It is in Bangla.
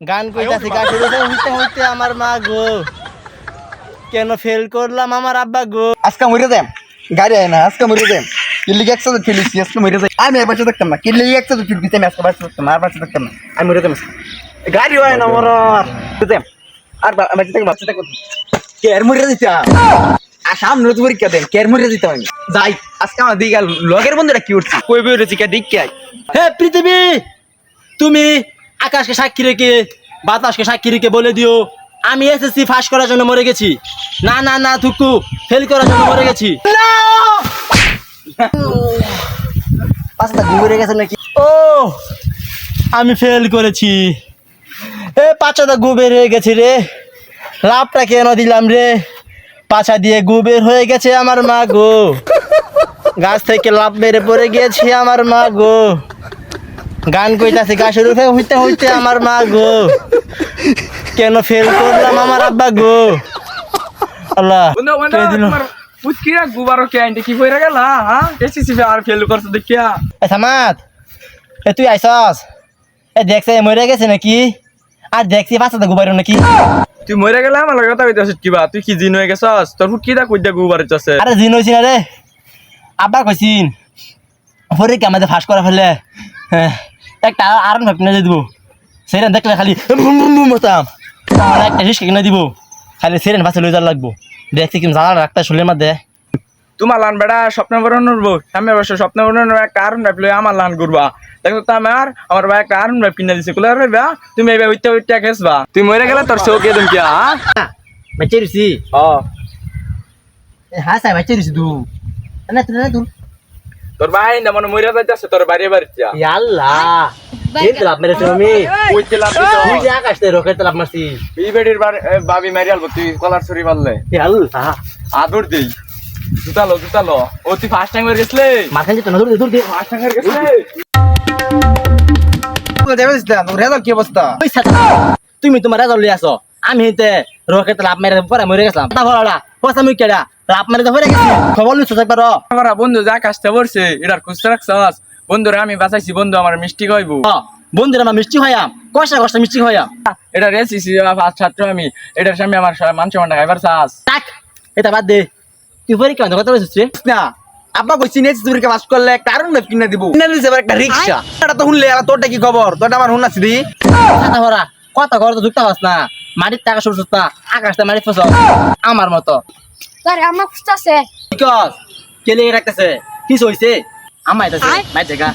গান কইতাছি গান কইতাছি হইতে হইতে আমার মা গো। কেন ফেল করলাম আমার আব্বা গো? আজকে মরে যাই গাড়ি আয় না আজকে মরে যাই কিল্লি একসাথে ফেলিছি আজকে মরে যাই। আমি বাচ্চা থাকতাম না কিল্লি একসাথে ফিরবি আমি আজকে বাচ্চা থাকতাম না, আর বাচ্চা থাকতাম না। আমি মরে যাই গাড়ি হয় না মর আর বাচ্চা থাকব বাচ্চা থাকব কেয়ার মরে দিতাম আর সামনে তো পরীক্ষা দেন কেয়ার মরে দিতাম আমি। যাই আজকে আমার দিকে লগের বন্ধুরা কি উঠছে? কই বই রয়েছে কে দিক কে হে পৃথিবী! তুমি আকাশকে সাক্ষী রেখে বাতাসকে সাক্ষী রেখে বলে দিও আমি এসএসসি পাস করার জন্য মরে গেছি। না না না থুকু ফেল করার জন্য মরে গেছি। পাঁচটা ঘুরে গেছে নাকি? ও আমি ফেল করেছি। এ পাচাটা গু বের হয়ে গেছে রে। লাভটা কেন দিলাম রে? পাছা দিয়ে গু বের হয়ে গেছে আমার মা গো। গাছ থেকে লাভ বেড়ে পড়ে গিয়েছে আমার মা গো। গান কইতাছে গাছের উঠে হইতে হইতে আমার মা গো। কেন ফেল করলাম আমার আব্বা গো? আল্লাহ উৎকিরা গুবারো কে আইনতে কি কইরা গেলা হ্যাঁ এসিসি আর ফেল করছে দেখিয়া। এ সামাত এ তুই আইসস এ দেখছে মরে গেছে নাকি? আর দেখছি বাচ্চাটা গুবাইরো নাকি? তুই মরে গেলে আমার লগে কথা কইতাছিস কিবা? তুই কি জিন হয়ে গেছস? তোর ফুটকিটা কইদা গুবার চছে আরে জিন হয়েছি না রে। আব্বা কইছিন পরীক্ষা আমাদের ফাঁস করা ফেলে। হ্যাঁ, একটা আরন ভাব কিনে দিব। সেরেন দেখলে খালি আর একটা রিস্ক কিনে দিব। খালি সেরেন বাসে লই যাওয়ার লাগবো। দেখছি কিন্তু জ্বালা রাখতে শুলের মধ্যে। তোমার লান বেড়া স্বপ্ন বরণ উঠবো আমি অবশ্য স্বপ্ন বরণ একটা আরন ভাব লই আমার লান ঘুরবা। দেখো তো আমার আমার ভাই একটা আরন ভাব কিনে দিছে। কুলার ভাইবা তুমি এবার উইতে উইতে খেসবা। তুই মরে গেলে তোর চৌকে তুমি কিয়া হ্যাঁ বাচ্চা রুছি ও হ্যাঁ স্যার বাচ্চা রুছি দু না তুই না তুই তোর ভাই না মনে মরে যাইতাছে তোর বাড়ি বাড়ি যা। আল্লাহ এই তো লাভ মেরেছো আমি ওই চিলা তুই যে আকাশ থেকে রকেট লাভ মারছি এই বেডির বাবি মারি আলবো তুই কলার ছড়ি মারলে। আল্লাহ। আদর দেই। জুতালো জুতালো। ও তুই ফার্স্ট টাইম করে গেছলে? মাথায় যেত না দূর দূর দিয়ে ফার্স্ট টাইম করে গেছলে? রেজাল্ট কি অবস্থা? তুমি তোমার রেজাল্ট লিয়ে আসো আমি হেতে রকেট লাভ মেরে পরে মরে গেছিলাম। তা ভরালা পয়সা মুই কেডা লাভ মেরে হয়ে গেছি খবর নিচ্ছ একবার আমার বন্ধু যা কাজটা পড়ছে এটার খুঁজতে রাখছস। বন্ধুরে আমি বাঁচাইছি বন্ধু আমার মিষ্টি কইবো বন্ধুরা আমার মিষ্টি হইয়াম কষা কষা মিষ্টি হইয়াম এটা রেসিসি ফার্স্ট ছাত্র আমি। এটার সামনে আমার মান সম্মান খাইবার চাস। তাক এটা বাদ দে। তুই কেন কথা বলছিস রে না আব্বা কইছি দূরকে পাস করলে একটা আরন ভাব কিনে দিব। কিনে এবার একটা রিকশা এটা তো শুনলে তোরটা কি খবর? তোরটা আমার শুনাছি দি ভরা কথা ঘর তো যুক্ত হস না। মাটির টাকা সরু না আকাশটা মারি ফসল আমার মতো। আরে আমার খুঁজতেছে। বিকজ কেলে রাখতেছে? কি হইছে? আমার এটা মাই জায়গা।